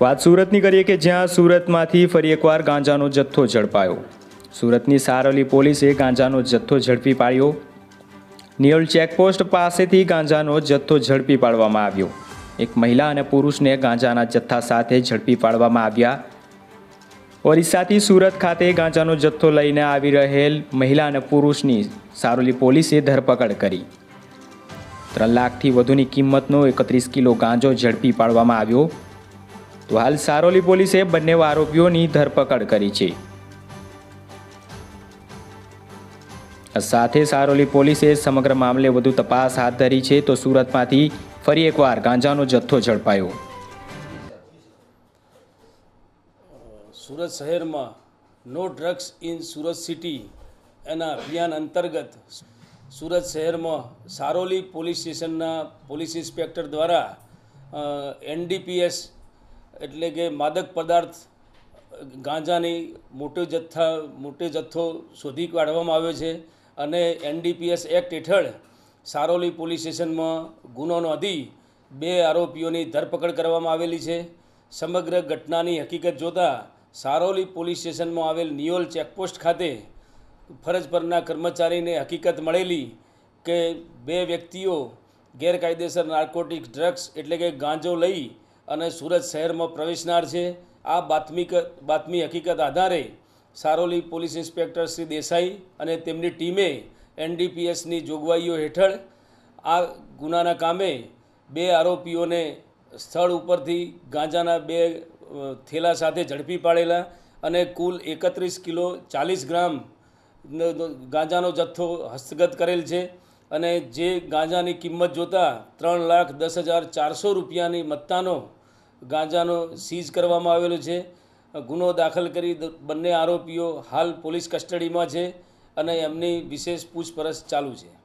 વાત સુરતની કરીએ કે જ્યાં સુરતમાંથી ફરી એકવાર ગાંજાનો જથ્થો ઝડપાયો. સુરતની સારોલી પોલીસે ગાંજાનો જથ્થો ઝડપી પાડ્યો. નિયોલ ચેકપોસ્ટ પાસેથી ગાંજાનો જથ્થો ઝડપી પાડવામાં આવ્યો. એક મહિલા અને પુરુષને ગાંજાના જથ્થા સાથે ઝડપી પાડવામાં આવ્યા. ઓરિસ્સાથી સુરત ખાતે ગાંજાનો જથ્થો લઈને આવી રહેલ મહિલા અને પુરુષની સારોલી પોલીસે ધરપકડ કરી. ત્રણ લાખથી વધુની કિંમતનો એકત્રીસ કિલો ગાંજો ઝડપી પાડવામાં આવ્યો. તો હાલ સારોલી પોલીસે બંને આરોપીઓની ધરપકડ કરી છે. સાથે સારોલી પોલીસે સમગ્ર મામલે વધુ તપાસ હાથ ધરી છે તો સુરતમાંથી ફરી એકવાર ગાંજાનો જથ્થો ઝડપાયો. સુરત શહેરમાં no drugs in Surat city એના અભિયાન અંતર્ગત સુરત શહેરમાં સારોલી પોલીસ સ્ટેશનના પોલીસ ઇન્સ્પેક્ટર દ્વારા એનડીપીએસ એટલે કે માદક પદાર્થ, ગાંજાની મોટો જથ્થા, મોટો જથ્થો શોધી કાઢવામાં આવ્યો છે અને એનડીપીએસ એક્ટ હેઠળ સારોલી પોલીસ સ્ટેશનમાં ગુનો નોંધી બે આરોપીઓની ધરપકડ કરવામાં આવેલી છે. સમગ્ર ઘટનાની હકીકત જોતાં સારોલી પોલીસ સ્ટેશનમાં આવેલ નિયોલ ચેકપોસ્ટ ખાતે ફરજ પરના કર્મચારીને હકીકત મળેલી કે બે વ્યક્તિઓ ગેરકાયદેસર નાર્કોટિક્સ ડ્રગ્સ એટલે કે ગાંજો લઈ અને સુરત શહેરમાં પ્રવેશનાર છે. આ બાતમી બાતમી હકીકત આધારે સારોલી પોલીસ ઇન્સ્પેક્ટર શ્રી દેસાઈ અને તેમની ટીમે એનડીપીએસની જોગવાઈઓ હેઠળ આ ગુનાના કામે બે આરોપીઓને સ્થળ ઉપરથી ગાંજાના બે થેલા સાથે ઝડપી પાડેલા અને કુલ એકત્રીસ કિલો ચાલીસ ગ્રામ ગાંજાનો જથ્થો હસ્તગત કરેલ છે અને જે ગાંજાની કિંમત જોતાં ત્રણ લાખ દસ હજાર ચારસો રૂપિયાની મત્તાનો ગાંજાનો સીઝ કરવામાં આવેલો છે. ગુનો દાખલ કરી બંને આરોપીઓ હાલ પોલીસ કસ્ટડીમાં છે અને એમની વિશેષ પૂછપરછ ચાલુ છે.